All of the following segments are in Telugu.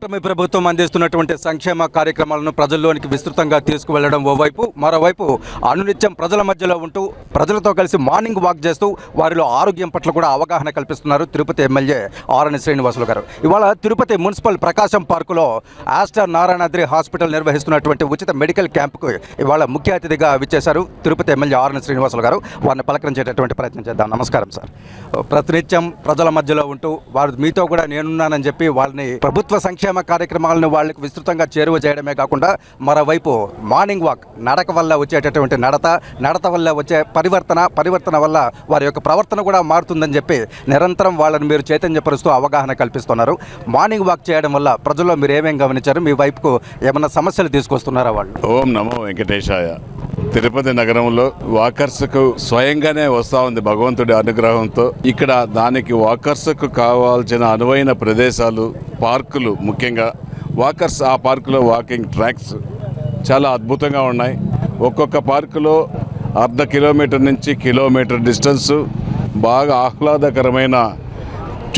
కూటమి ప్రభుత్వం అందిస్తున్నటువంటి సంక్షేమ కార్యక్రమాలను ప్రజల్లోనికి విస్తృతంగా తీసుకువెళ్ళడం ఓవైపు మరోవైపు అనునిత్యం ప్రజల మధ్యలో ఉంటూ ప్రజలతో కలిసి మార్నింగ్ వాక్ చేస్తూ వారిలో ఆరోగ్యం పట్ల కూడా అవగాహన కల్పిస్తున్నారు తిరుపతి ఎమ్మెల్యే ఆరణి శ్రీనివాసులు గారు. ఇవాళ తిరుపతి మున్సిపల్ ప్రకాశం పార్కులో ఆస్టర్ నారాయణాద్రి హాస్పిటల్ నిర్వహిస్తున్నటువంటి ఉచిత మెడికల్ క్యాంపుకు ఇవాళ ముఖ్య అతిథిగా విచ్చేశారు తిరుపతి ఎమ్మెల్యే ఆర్ఎన్ శ్రీనివాసులు గారు. వారిని పలకరించేటటువంటి ప్రయత్నం చేద్దాం. నమస్కారం సార్. ప్రతినిత్యం ప్రజల మధ్యలో ఉంటూ వారు మీతో కూడా నేనున్నానని చెప్పి వాళ్ళని ప్రభుత్వ సంక్షేమ కార్యక్రమాలను వాళ్ళకి విస్తృతంగా చేరువ చేయడమే కాకుండా మరోవైపు మార్నింగ్ వాక్ నడక వల్ల వచ్చేటటువంటి నడత నడత వల్ల వచ్చే పరివర్తన పరివర్తన వల్ల వారి యొక్క ప్రవర్తన కూడా మారుతుందని చెప్పి నిరంతరం వాళ్ళని మీరు చైతన్యపరుస్తూ అవగాహన కల్పిస్తున్నారు. మార్నింగ్ వాక్ చేయడం వల్ల ప్రజల్లో మీరు ఏమేం గమనించారు? మీ వైపుకు ఏమైనా సమస్యలు తీసుకొస్తున్నారా వాళ్ళు? ఓం నమో వెంకటేశాయ. తిరుపతి నగరంలో వాకర్స్కు స్వయంగానే వస్తూ ఉంది భగవంతుడి అనుగ్రహంతో. ఇక్కడ దానికి వాకర్స్కు కావాల్సిన అనువైన ప్రదేశాలు పార్కులు ముఖ్యంగా. వాకర్స్ ఆ పార్కులో వాకింగ్ ట్రాక్స్ చాలా అద్భుతంగా ఉన్నాయి. ఒక్కొక్క పార్కులో అర్ధ కిలోమీటర్ నుంచి కిలోమీటర్ డిస్టెన్సు. బాగా ఆహ్లాదకరమైన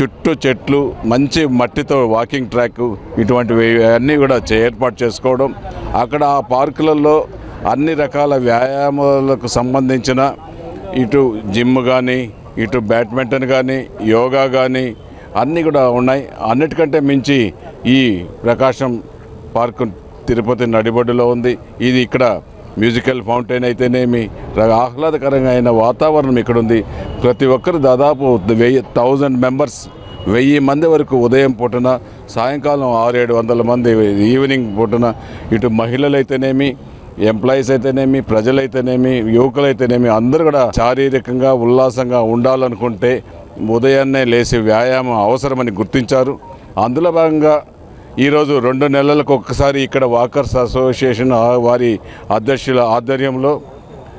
చుట్టూ చెట్లు మంచి మట్టితో వాకింగ్ ట్రాక్ ఇటువంటివి అన్నీ కూడా చే- ఏర్పాటు చేసుకోవడం. అక్కడ ఆ పార్కులలో అన్ని రకాల వ్యాయామాలకు సంబంధించిన ఇటు జిమ్ కానీ ఇటు బ్యాడ్మింటన్ కానీ యోగా కానీ అన్నీ కూడా ఉన్నాయి. అన్నిటికంటే మించి ఈ ప్రకాశం పార్క్ తిరుపతి నడిబడిలో ఉంది. ఇది ఇక్కడ మ్యూజికల్ ఫౌంటైన్ అయితేనేమి ఆహ్లాదకరంగా అయిన వాతావరణం ఇక్కడ ఉంది ప్రతి ఒక్కరు దాదాపు వెయ్యి థౌజండ్ మెంబర్స్ వెయ్యి మంది వరకు ఉదయం పూటన సాయంకాలం ఆరేడు వందల మంది ఈవినింగ్ పూటన ఇటు మహిళలు అయితేనేమి ఎంప్లాయీస్ అయితేనేమి ప్రజలైతేనేమి యువకులైతేనేమి అందరూ కూడా శారీరకంగా ఉల్లాసంగా ఉండాలనుకుంటే ఉదయాన్నే లేచి వ్యాయామం అవసరమని గుర్తించారు. అందులో భాగంగా ఈరోజు రెండు నెలలకు ఒక్కసారి ఇక్కడ వాకర్స్ అసోసియేషన్ వారి అధ్యక్షుల ఆధ్వర్యంలో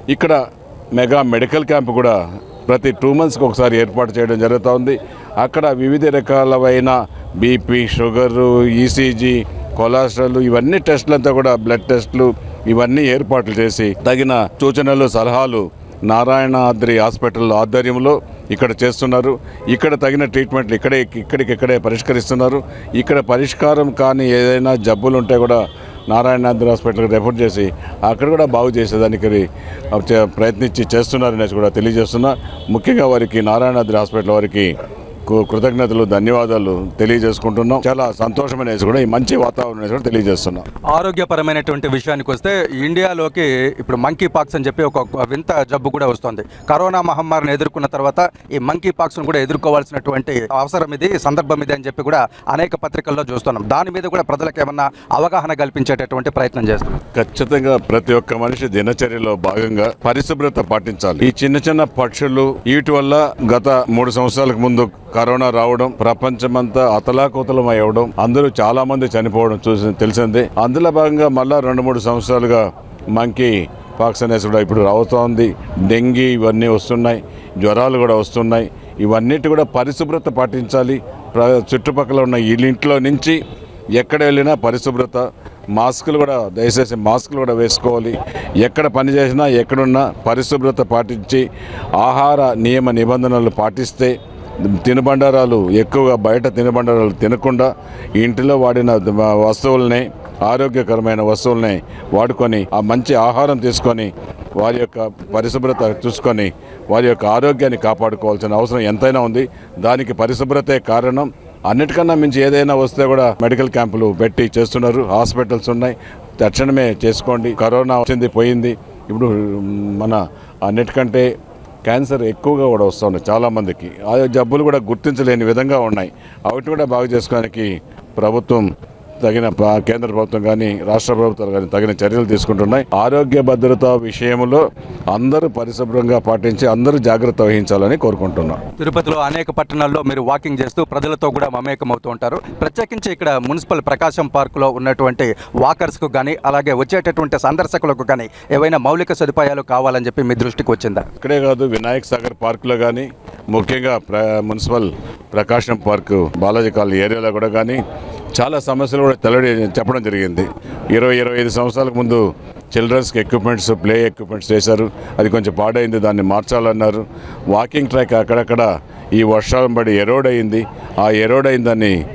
ఇక్కడ మెగా మెడికల్ క్యాంప్ కూడా ప్రతి టూ మంత్స్కి ఒకసారి ఏర్పాటు చేయడం జరుగుతూ ఉంది అక్కడ వివిధ రకాలైన బీపీ షుగరు ఈసీజీ కొలెస్ట్రాల్ ఇవన్నీ టెస్టులంతా కూడా బ్లడ్ టెస్టులు ఇవన్నీ ఏర్పాట్లు చేసి తగిన సూచనలు సలహాలు నారాయణాద్రి హాస్పిటల్ ఆధ్వర్యంలో ఇక్కడ చేస్తున్నారు. ఇక్కడ తగిన ట్రీట్మెంట్లు ఇక్కడే ఇక్కడికిక్కడే పరిష్కరిస్తున్నారు. ఇక్కడ పరిష్కారం కానీ ఏదైనా జబ్బులు ఉంటే కూడా నారాయణాద్రి హాస్పిటల్కి రెఫర్ చేసి అక్కడ కూడా బాగు చేసేదానికి ప్రయత్నించి చేస్తున్నారనేసి కూడా తెలియజేస్తున్నా. ముఖ్యంగా వారికి నారాయణాద్రి హాస్పిటల్ వారికి కృతజ్ఞతలు ధన్యవాదాలు తెలియజేసుకుంటున్నాం. చాలా సంతోషమనేసి కూడా ఈ మంచి వాతావరణం కూడా తెలియజేస్తున్నాం. ఆరోగ్యపరమైనటువంటి విషయానికి వస్తే ఇండియాలోకి ఇప్పుడు మంకీ పాక్స్ అని చెప్పి ఒక వింత జబ్బు కూడా వస్తుంది. కరోనా మహమ్మారిని ఎదుర్కొన్న తర్వాత ఈ మంకీ పాక్స్ను కూడా ఎదుర్కోవాల్సినటువంటి అవసరం ఇది సందర్భం ఇది అని చెప్పి కూడా అనేక పత్రికల్లో చూస్తున్నాం. దాని మీద కూడా ప్రజలకు ఏమన్నా అవగాహన కల్పించేటటువంటి ప్రయత్నం చేస్తున్నాం. ఖచ్చితంగా ప్రతి ఒక్క మనిషి దినచర్యలో భాగంగా పరిశుభ్రత పాటించాలి. ఈ చిన్న చిన్న పక్షులు వీటి వల్ల గత మూడు సంవత్సరాలకు ముందు కరోనా రావడం ప్రపంచమంతా అతలాకుతలం అవ్వడం అందరూ చాలా మంది చనిపోవడం చూసి తెలిసిందే. అందులో భాగంగా మళ్ళా రెండు మూడు సంవత్సరాలుగా మంకీ పాక్స్ అనేసి కూడా ఇప్పుడు రావుతోంది డెంగీ ఇవన్నీ వస్తున్నాయి జ్వరాలు కూడా వస్తున్నాయి. ఇవన్నిటి కూడా పరిశుభ్రత పాటించాలి. ప్ర- చుట్టుపక్కల ఉన్న ఇళ్ళింట్లో నుంచి ఎక్కడ వెళ్ళినా పరిశుభ్రత. మాస్కులు కూడా దయచేసి మాస్కులు కూడా వేసుకోవాలి. ఎక్కడ పని చేసినా ఎక్కడున్నా పరిశుభ్రత పాటించి ఆహార నియమ నిబంధనలు పాటిస్తే తినుబండారాలు ఎక్కువగా బయట తినుబండారాలు తినకుండా ఇంటిలో వాడిన వస్తువుల్ని ఆరోగ్యకరమైన వస్తువుల్ని వాడుకొని ఆ మంచి ఆహారం తీసుకొని వారి యొక్క పరిశుభ్రత చూసుకొని వారి యొక్క ఆరోగ్యాన్ని కాపాడుకోవాల్సిన అవసరం ఎంతైనా ఉంది. దానికి పరిశుభ్రతే కారణం అన్నిటికన్నా మించి ఏదైనా వస్తే కూడా మెడికల్ క్యాంపులు పెట్టి చేస్తున్నారు. హాస్పిటల్స్ ఉన్నాయి. తక్షణమే చేసుకోండి. కరోనా వచ్చింది పోయింది. ఇప్పుడు మన అన్నిటికంటే క్యాన్సర్ ఎక్కువగా కూడా వస్తుంది చాలామందికి. ఆ జబ్బులు కూడా గుర్తించలేని విధంగా ఉన్నాయి. వాటిని కూడా బాగు చేసుకోవడానికి ప్రభుత్వం తగిన కేంద్ర ప్రభుత్వం కానీ రాష్ట్ర ప్రభుత్వాలు కానీ తగిన చర్యలు తీసుకుంటున్నాయి. ఆరోగ్య భద్రత విషయంలో అందరూ పరిశుభ్రంగా పాటించి అందరూ జాగ్రత్త వహించాలని కోరుకుంటున్నాం. తిరుపతిలో అనేక పట్టణాల్లో మీరు వాకింగ్ చేస్తూ ప్రజలతో కూడా మమేకం అవుతూ ఉంటారు. ప్రత్యేకించి ఇక్కడ మున్సిపల్ ప్రకాశం పార్కులో ఉన్నటువంటి వాకర్స్కు కానీ అలాగే వచ్చేటటువంటి సందర్శకులకు కానీ ఏవైనా మౌలిక సదుపాయాలు కావాలని చెప్పి మీ దృష్టికి వచ్చిందా? ఇక్కడే కాదు వినాయక్ సాగర్ పార్కులో కానీ ముఖ్యంగా ప్ర municipal Prakasam park Balaji colony ఏరియాలో కూడా కానీ చాలా సమస్యలు కూడా తెల్లడి చెప్పడం జరిగింది. ఇరవై ఇరవై ఐదు సంవత్సరాలకు ముందు చిల్డ్రన్స్కి ఎక్విప్మెంట్స్ ప్లే ఎక్విప్మెంట్స్ చేశారు. అది కొంచెం పాడైంది దాన్ని మార్చాలన్నారు. వాకింగ్ ట్రాక్ అక్కడక్కడ ఈ వర్షాలు పడి ఎరోడ్ అయింది. ఆ ఎరోడ్ అయిన దాన్ని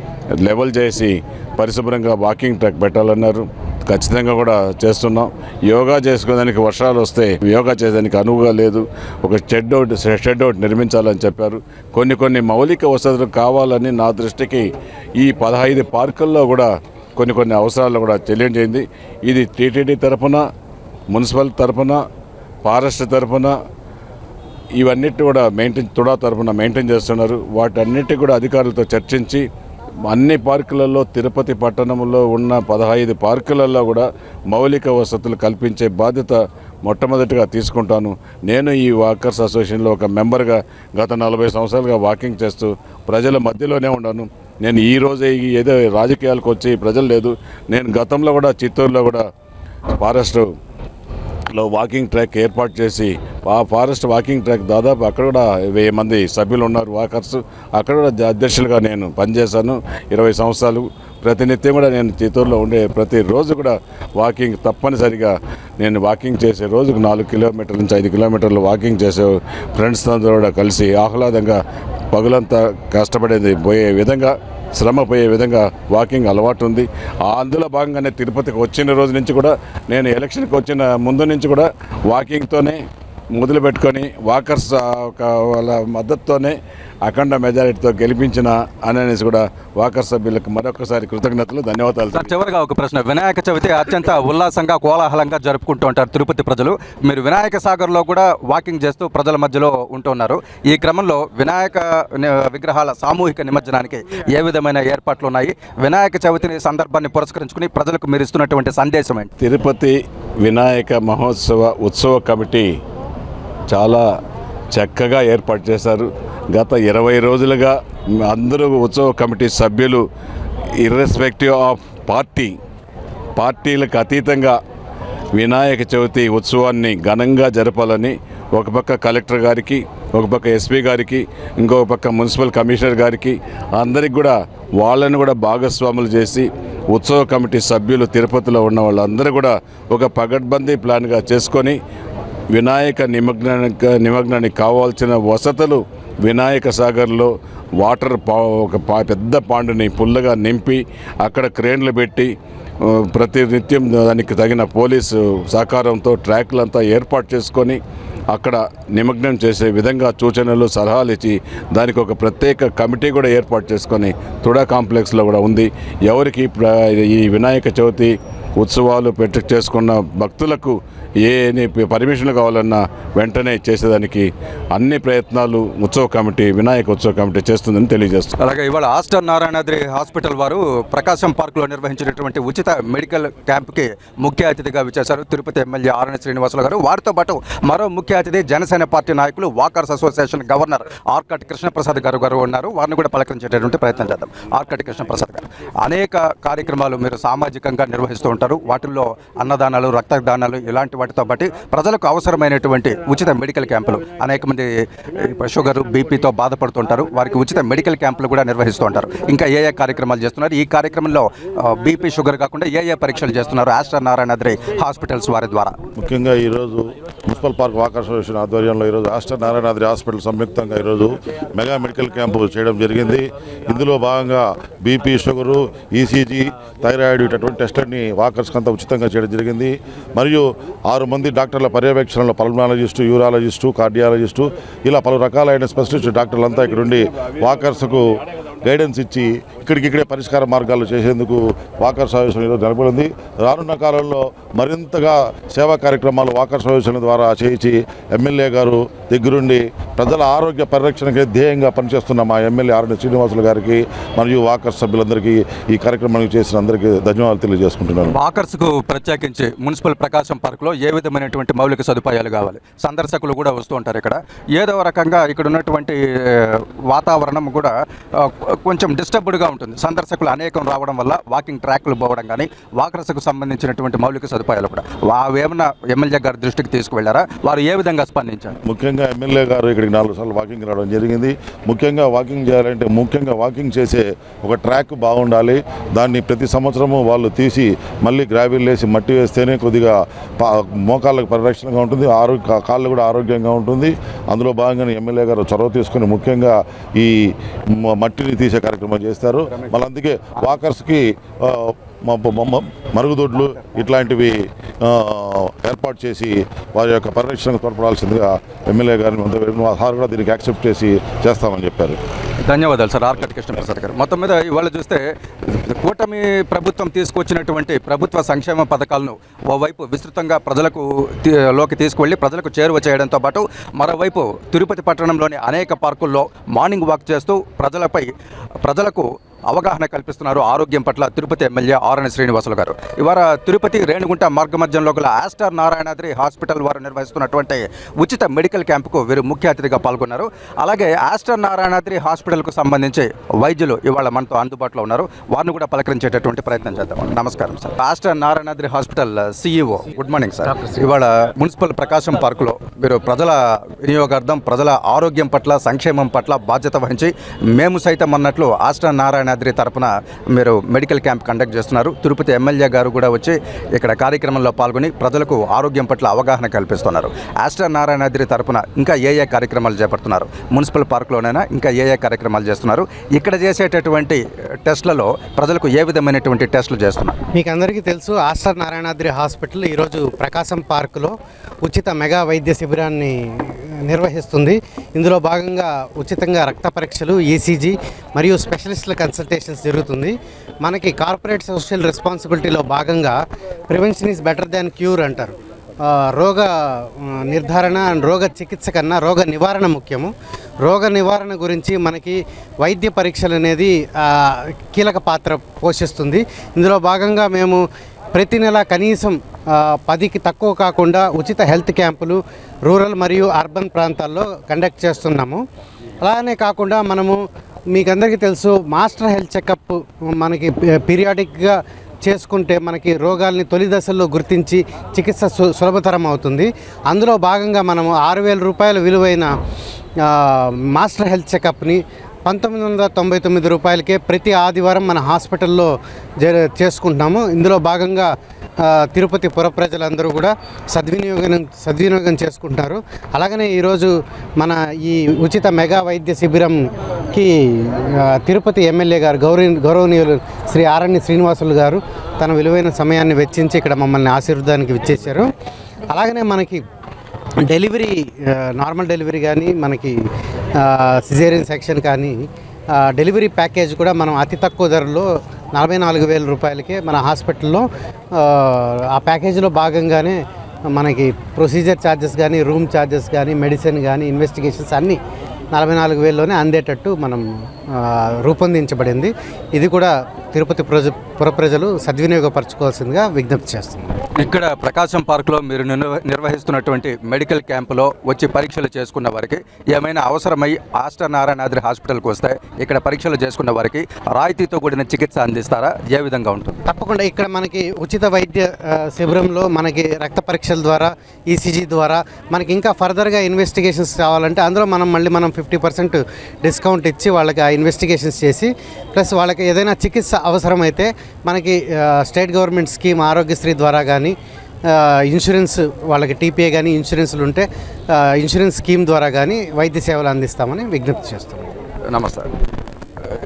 లెవెల్ చేసి పరిశుభ్రంగా వాకింగ్ ట్రాక్ పెట్టాలన్నారు. ఖచ్చితంగా కూడా చేస్తున్నాం. యోగా చేసుకోవడానికి వర్షాలు వస్తే యోగా చేయడానికి అనువుగా లేదు. ఒక షెడ్ అవుట్ షెడ్ అవుట్ నిర్మించాలని చెప్పారు. కొన్ని కొన్ని మౌలిక వసతులు కావాలని నా దృష్టికి ఈ పదహైదు పార్కుల్లో కూడా కొన్ని కొన్ని అవసరాలు కూడా తెలియజేయింది. ఇది టీటీడీ తరఫున మున్సిపల్ తరఫున ఫారెస్ట్ తరఫున ఇవన్నిటి కూడా మెయింటైన్ తుడా తరఫున మెయింటైన్ చేస్తున్నారు. వాటన్నిటి కూడా అధికారులతో చర్చించి అన్ని పార్కులలో తిరుపతి పట్టణంలో ఉన్న పదహైదు పార్కులలో కూడా మౌలిక వసతులు కల్పించే బాధ్యత మొట్టమొదటిగా తీసుకుంటాను. నేను ఈ వాకర్స్ అసోసియేషన్లో ఒక మెంబర్గా గత నలభై సంవత్సరాలుగా వాకింగ్ చేస్తూ ప్రజల మధ్యలోనే ఉన్నాను. నేను ఈ రోజే ఈ ఏదో రాజకీయాలకు వచ్చి ప్రజలు లేదు. నేను గతంలో కూడా చిత్తూరులో కూడా ఫారెస్ట్ లో వాకింగ్ ట్రాక్ ఏర్పాటు చేసి ఆ ఫారెస్ట్ వాకింగ్ ట్రాక్ దాదాపు అక్కడ కూడా వెయ్యి మంది సభ్యులు ఉన్నారు. వాకర్స్ అక్కడ కూడా అధ్యక్షులుగా నేను పనిచేశాను. ఇరవై సంవత్సరాలు ప్రతినిత్యం కూడా నేను చిత్తూరులో ఉండే ప్రతిరోజు కూడా వాకింగ్ తప్పనిసరిగా నేను వాకింగ్ చేసే రోజుకు నాలుగు కిలోమీటర్ల నుంచి ఐదు కిలోమీటర్లు వాకింగ్ చేసే ఫ్రెండ్స్ అందరూ కూడా కలిసి ఆహ్లాదంగా పగులంతా కష్టపడేది పోయే విధంగా శ్రమ పోయే విధంగా వాకింగ్ అలవాటు ఉంది. ఆ అందులో భాగంగానే తిరుపతికి వచ్చిన రోజు నుంచి కూడా నేను ఎలక్షన్కి వచ్చిన ముందు నుంచి కూడా వాకింగ్తోనే మొదలు పెట్టుకొని వాకర్స్ ఒక వాళ్ళ మద్దతుతోనే అఖండ మెజారిటీతో గెలిపించిన అనేసి కూడా వాకర్ సభ్యులకు మరొకసారి కృతజ్ఞతలు ధన్యవాదాలు. సార్ చివరిగా ఒక ప్రశ్న. వినాయక చవితి అత్యంత ఉల్లాసంగా కోలాహలంగా జరుపుకుంటూ ఉంటారు తిరుపతి ప్రజలు. మీరు వినాయక సాగర్లో కూడా వాకింగ్ చేస్తూ ప్రజల మధ్యలో ఉంటున్నారు. ఈ క్రమంలో వినాయక విగ్రహాల సామూహిక నిమజ్జనానికి ఏ విధమైన ఏర్పాట్లు ఉన్నాయి? వినాయక చవితిని సందర్భాన్ని పురస్కరించుకుని ప్రజలకు మీరు ఇస్తున్నటువంటి సందేశం ఏంటి? తిరుపతి వినాయక మహోత్సవ ఉత్సవ కమిటీ చాలా చక్కగా ఏర్పాటు చేశారు. గత ఇరవై రోజులుగా అందరూ ఉత్సవ కమిటీ సభ్యులు ఇర్రెస్పెక్టివ్ ఆఫ్ పార్టీ పార్టీలకు అతీతంగా వినాయక చవితి ఉత్సవాన్ని ఘనంగా జరపాలని ఒక పక్క కలెక్టర్ గారికి ఒక పక్క ఎస్పీ గారికి ఇంకొక పక్క మున్సిపల్ కమిషనర్ గారికి అందరికి కూడా వాళ్ళని కూడా భాగస్వాములు చేసి ఉత్సవ కమిటీ సభ్యులు తిరుపతిలో ఉన్న వాళ్ళందరూ కూడా ఒక పగడ్బందీ ప్లాన్గా చేసుకొని వినాయక నిమగ్నానికి నిమగ్నానికి కావాల్సిన వసతులు వినాయక సాగర్లో వాటర్ పా ఒక పా పెద్ద పాండుని పుల్లగా నింపి అక్కడ క్రేన్లు పెట్టి ప్రతి నిత్యం దానికి తగిన పోలీసు సహకారంతో ట్రాక్లంతా ఏర్పాటు చేసుకొని అక్కడ నిమగ్నం చేసే విధంగా సూచనలు సలహాలు ఇచ్చి దానికి ఒక ప్రత్యేక కమిటీ కూడా ఏర్పాటు చేసుకొని తుడా కాంప్లెక్స్లో కూడా ఉంది. ఎవరికి ప్ర- ఈ వినాయక చవితి ఉత్సవాలు పెట్టి చేసుకున్న భక్తులకు ఏ పర్మిషన్లు కావాలన్నా వెంటనే చేసేదానికి అన్ని ప్రయత్నాలు ఉత్సవ కమిటీ వినాయక ఉత్సవ కమిటీ చేస్తుందని తెలియజేస్తుంది. అలాగే ఇవాళ ఆస్టర్ నారాయణాద్రి హాస్పిటల్ వారు ప్రకాశం పార్కులో నిర్వహించినటువంటి ఉచిత మెడికల్ క్యాంప్కి ముఖ్య అతిథిగా విచ్చేశారు. తిరుపతి ఎమ్మెల్యే ఆర్ఎన్ శ్రీనివాసులు గారు. వారితో పాటు మరో ముఖ్య అతిథి జనసేన పార్టీ నాయకులు walkers association governor Arcot Krishnaprasad గారు గారు ఉన్నారు. వారిని కూడా పలకరించేటటువంటి ప్రయత్నం చేద్దాం. ఆర్కట్ కృష్ణప్రసాద్ గారు అనేక కార్యక్రమాలు మీరు సామాజికంగా నిర్వహిస్తూ ఉంటారు. వాటిల్లో అన్నదానాలు రక్తదానాలు ఇలాంటి వాటితో బట్టి ప్రజలకు అవసరమైనటువంటి ఉచిత మెడికల్ క్యాంపులు. అనేక మంది షుగర్ బీపీతో బాధపడుతుంటారు. వారికి ఉచిత మెడికల్ క్యాంపులు కూడా నిర్వహిస్తూ ఉంటారు ఇంకా ఏ ఏ కార్యక్రమాలు చేస్తున్నారు? ఈ కార్యక్రమంలో బీపీ షుగర్ కాకుండా ఏ ఏ పరీక్షలు చేస్తున్నారు? ఆస్టర్ నారాయణాద్రి హాస్పిటల్స్ వారి ద్వారా. ముఖ్యంగా ఈరోజు మున్సిపల్ పార్క్ వాకర్ ఆధ్వర్యంలో ఈరోజు ఆస్టర్ నారాయణాద్రి హాస్పిటల్ సంయుక్తంగా ఈరోజు మెగా మెడికల్ క్యాంపు చేయడం జరిగింది. ఇందులో భాగంగా బీపీ షుగరు ఈసీజీ థైరాయిడ్ ఇటువంటి టెస్టులని వాకర్స్కి ఉచితంగా చేయడం జరిగింది. మరియు ఆరు మంది డాక్టర్ల పర్యవేక్షణలో పల్మనాలజిస్టు యూరాలజిస్టు కార్డియాలజిస్టు ఇలా పలు రకాలైన స్పెషలిస్ట్ డాక్టర్లంతా ఇక్కడ ఉండి వాకర్స్కు గైడెన్స్ ఇచ్చి ఇక్కడికిక్కడే పరిష్కార మార్గాలు చేసేందుకు వాకర్ సమావేశం ఈరోజు జరగబడింది రానున్న కాలంలో మరింతగా సేవా కార్యక్రమాలు వాకర్ సమావేశం ద్వారా చేయించి ఎమ్మెల్యే గారు దగ్గరుండి ప్రజల ఆరోగ్య పరిరక్షణకే ధ్యేయంగా పనిచేస్తున్న మా ఎమ్మెల్యే ఆర్ని శ్రీనివాసులు గారికి మరియు వాకర్ సభ్యులందరికీ ఈ కార్యక్రమానికి చేసిన అందరికీ ధన్యవాదాలు తెలియజేసుకుంటున్నాను. వాకర్స్కు ప్రత్యేకించి మున్సిపల్ ప్రకాశం పార్కులో ఏ విధమైనటువంటి మౌలిక సదుపాయాలు కావాలి? సందర్శకులు కూడా వస్తూ ఉంటారు ఇక్కడ. ఏదో రకంగా ఇక్కడ ఉన్నటువంటి వాతావరణం కూడా కొంచెం డిస్టర్బ్డ్గా ఉంటుంది. సందర్శకులు అనేకం రావడం వల్ల వాకింగ్ ట్రాక్లు పోవడం కానీ వాకర్స్కు సంబంధించినటువంటి మౌలిక సదుపాయాలు కూడా. అవేమన్నా ఎమ్మెల్యే గారి దృష్టికి తీసుకువెళ్ళారా? వారు ఏ విధంగా స్పందించారు? ముఖ్యంగా ఎమ్మెల్యే గారు ఇక్కడికి నాలుగు సార్లు వాకింగ్ రావడం జరిగింది. ముఖ్యంగా వాకింగ్ చేయాలంటే ముఖ్యంగా వాకింగ్ చేసే ఒక ట్రాక్ బాగుండాలి. దాన్ని ప్రతి సంవత్సరము వాళ్ళు తీసి మళ్ళీ గ్రావిల్ వేసి మట్టి వేస్తేనే కొద్దిగా మోకాళ్ళకు పరిరక్షణగా ఉంటుంది. ఆరోగ్య కాళ్ళు కూడా ఆరోగ్యంగా ఉంటుంది. అందులో భాగంగానే ఎమ్మెల్యే గారు చొరవ తీసుకుని ముఖ్యంగా ఈ మట్టిని తీసే కార్యక్రమం చేస్తారు. మళ్ళీ అందుకే వాకర్స్కి మరుగుదొడ్లు ఇట్లాంటివి ఏర్పాటు చేసి వారి యొక్క పరిరక్షణకు తోడ్పడాల్సిందిగా ఎమ్మెల్యే గారిని సార్ కూడా దీనికి యాక్సెప్ట్ చేసి చేస్తామని చెప్పారు. ధన్యవాదాలు సార్ ఆర్కట్ కృష్ణప్రసాద్ గారు. మొత్తం మీద ఇవాళ చూస్తే కూటమి ప్రభుత్వం తీసుకొచ్చినటువంటి ప్రభుత్వ సంక్షేమ పథకాలను ఓవైపు విస్తృతంగా ప్రజలకు లోకి తీసుకువెళ్ళి ప్రజలకు చేరువ చేయడంతో పాటు మరోవైపు తిరుపతి పట్టణంలోని అనేక పార్కుల్లో మార్నింగ్ వాక్ చేస్తూ ప్రజలపై ప్రజలకు అవగాహన కల్పిస్తున్నారు ఆరోగ్యం పట్ల తిరుపతి ఎమ్మెల్యే ఆర్ఎన్ శ్రీనివాసులు గారు. ఇవాళ తిరుపతి రేణుగుంట మార్గమధ్యంలో గల ఆస్టర్ నారాయణాద్రి హాస్పిటల్ వారు నిర్వహిస్తున్నటువంటి ఉచిత మెడికల్ క్యాంపుకు వీరు ముఖ్య అతిథిగా పాల్గొన్నారు. అలాగే ఆస్టర్ నారాయణాద్రి హాస్పిటల్కు సంబంధించి వైద్యులు ఇవాళ మనతో అందుబాటులో ఉన్నారు. వారిని కూడా పలకరించేటటువంటి ప్రయత్నం చేద్దాం. నమస్కారం sir. Aster Narayanadri hospital CEO good morning sir. ఇవాళ మున్సిపల్ ప్రకాశం పార్కులో మీరు ప్రజల వినియోగార్థం ప్రజల ఆరోగ్యం పట్ల సంక్షేమం పట్ల బాధ్యత వహించి మేము సైతం అన్నట్లు ఆస్టర్ నారాయణాద్రి తరపున మీరు మెడికల్ క్యాంప్ కండక్ట్ చేస్తున్నారు. తిరుపతి ఎమ్మెల్యే గారు కూడా వచ్చి ఇక్కడ కార్యక్రమంలో పాల్గొని ప్రజలకు ఆరోగ్యం పట్ల అవగాహన కల్పిస్తున్నారు. ఆస్టర్ నారాయణాద్రి తరపున ఇంకా ఏ ఏ కార్యక్రమాలు చేపడుతున్నారు? మున్సిపల్ పార్క్లోనైనా? ఇంకా ఏ ఏ కార్యక్రమాలు చేస్తున్నారు? ఇక్కడ చేసేటటువంటి టెస్ట్లలో ప్రజలకు ఏ విధమైనటువంటి టెస్టులు చేస్తున్నారు? మీకు అందరికీ తెలుసు ఆస్టర్ నారాయణాద్రి హాస్పిటల్ ఈరోజు ప్రకాశం పార్కులో ఉచిత మెగా వైద్య శిబిరాన్ని నిర్వహిస్తుంది. ఇందులో భాగంగా ఉచితంగా రక్త పరీక్షలు ఈసీజీ మరియు స్పెషలిస్టుల కన్సల్టేషన్స్ జరుగుతుంది. మనకి కార్పొరేట్ సోషల్ రెస్పాన్సిబిలిటీలో భాగంగా prevention is better than cure అంటారు. రోగ నిర్ధారణ అండ్ రోగ చికిత్స కన్నా రోగ నివారణ ముఖ్యము. రోగ నివారణ గురించి మనకి వైద్య పరీక్షలు అనేది కీలక పాత్ర పోషిస్తుంది. ఇందులో భాగంగా మేము ప్రతి నెల కనీసం పదికి తక్కువ కాకుండా ఉచిత హెల్త్ క్యాంపులు రూరల్ మరియు అర్బన్ ప్రాంతాల్లో కండక్ట్ చేస్తున్నాము. అలానే కాకుండా మనము మీకు అందరికీ తెలుసు మాస్టర్ హెల్త్ చెకప్ మనకి పీరియాడిక్గా చేసుకుంటే మనకి రోగాల్ని తొలి దశల్లో గుర్తించి చికిత్స సు- సులభతరం అవుతుంది. అందులో భాగంగా మనము ఆరు వేల రూపాయల విలువైన మాస్టర్ హెల్త్ చెకప్ని పంతొమ్మిది వందల తొంభై తొమ్మిది రూపాయలకే ప్రతి ఆదివారం మన హాస్పిటల్లో చేసుకుంటున్నాము. ఇందులో భాగంగా తిరుపతి పుర ప్రజలందరూ కూడా సద్వినియోగం సద్వినియోగం చేసుకుంటారు. అలాగనే ఈరోజు మన ఈ ఉచిత మెగా వైద్య శిబిరంకి తిరుపతి ఎమ్మెల్యే గారు గౌరవ గౌరవనీయులు శ్రీ ఆరణ్య శ్రీనివాసులు గారు తన విలువైన సమయాన్ని వెచ్చించి ఇక్కడ మమ్మల్ని ఆశీర్వాదానికి విచ్చేశారు. అలాగనే మనకి డెలివరీ నార్మల్ డెలివరీ కానీ మనకి సిజేరియన్ సెక్షన్ కానీ డెలివరీ ప్యాకేజ్ కూడా మనం అతి తక్కువ ధరలో నలభై నాలుగు వేల రూపాయలకే మన హాస్పిటల్లో ఆ, ప్యాకేజీలో భాగంగానే మనకి ప్రొసీజర్ ఛార్జెస్ కానీ రూమ్ ఛార్జెస్ కానీ మెడిసిన్ కానీ ఇన్వెస్టిగేషన్స్ అన్నీ నలభై నాలుగు వేలలోనే అందేటట్టు మనం రూపొందించబడింది. ఇది కూడా తిరుపతి ప్రజ పుర ప్రజలు సద్వినియోగపరచుకోవాల్సిందిగా విజ్ఞప్తి చేస్తున్నాం. ఇక్కడ ప్రకాశం పార్కులో మీరు నిర్వ- నిర్వహిస్తున్నటువంటి మెడికల్ క్యాంపులో వచ్చి పరీక్షలు చేసుకున్న వారికి ఏమైనా అవసరమై ఆస్టర్ నారాయణాద్రి హాస్పిటల్కి వస్తే ఇక్కడ పరీక్షలు చేసుకున్న వారికి రాయితీతో కూడిన చికిత్స అందిస్తారా? ఏ విధంగా ఉంటుంది? తప్పకుండా ఇక్కడ మనకి ఉచిత వైద్య శిబిరంలో మనకి రక్త పరీక్షల ద్వారా ఈసీజీ ద్వారా మనకి ఇంకా ఫర్దర్గా ఇన్వెస్టిగేషన్స్ కావాలంటే అందులో మనం మళ్ళీ మనం ఫిఫ్టీ పర్సెంట్ డిస్కౌంట్ ఇచ్చి వాళ్ళకి ఆ ఇన్వెస్టిగేషన్స్ చేసి ప్లస్ వాళ్ళకి ఏదైనా చికిత్స అవసరమైతే మనకి స్టేట్ గవర్నమెంట్ స్కీమ్ ఆరోగ్యశ్రీ ద్వారా కానీ ఇన్సూరెన్స్ వాళ్ళకి టీపీఏ కానీ ఇన్సూరెన్స్లు ఉంటే ఇన్సూరెన్స్ స్కీమ్ ద్వారా కానీ వైద్య సేవలు అందిస్తామని విజ్ఞప్తి చేస్తున్నాం. నమస్తే.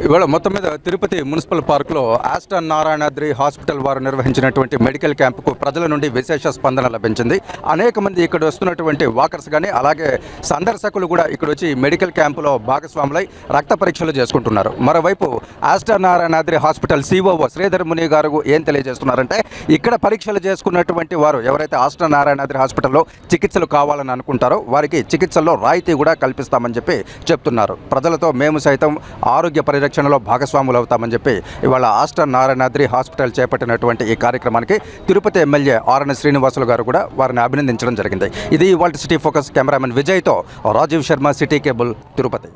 ఇవాళ మొత్తం మీద తిరుపతి మున్సిపల్ పార్క్లో ఆస్టన్ నారాయణాద్రి హాస్పిటల్ వారు నిర్వహించినటువంటి మెడికల్ క్యాంపుకు ప్రజల నుండి విశేష స్పందన లభించింది. అనేక మంది ఇక్కడ వస్తున్నటువంటి వాకర్స్ కానీ అలాగే సందర్శకులు కూడా ఇక్కడ వచ్చి మెడికల్ క్యాంపులో భాగస్వాములై రక్త పరీక్షలు చేసుకుంటున్నారు. మరోవైపు Aster Narayanadri hospital COO Sridhar Muni గారు ఏం తెలియజేస్తున్నారంటే ఇక్కడ పరీక్షలు చేసుకున్నటువంటి వారు ఎవరైతే ఆస్టన్ నారాయణాద్రి హాస్పిటల్లో చికిత్సలు కావాలని అనుకుంటారో వారికి చికిత్సల్లో రాయితీ కూడా కల్పిస్తామని చెప్పి చెప్తున్నారు. ప్రజలతో మేము సైతం ఆరోగ్య పరిరక్షణలో భాగస్వాములు అవుతామని చెప్పి ఇవాళ ఆస్టర్ నారాయణాద్రి హాస్పిటల్ చేపట్టినటువంటి ఈ కార్యక్రమానికి తిరుపతి ఎమ్మెల్యే ఆర్ఎన్ శ్రీనివాసులు గారు కూడా వారిని అభినందించడం జరిగింది. ఇది ఇవాళ సిటీ ఫోకస్ కెమెరామెన్ విజయ్తో రాజీవ్ శర్మ సిటీ కేబుల్ తిరుపతి.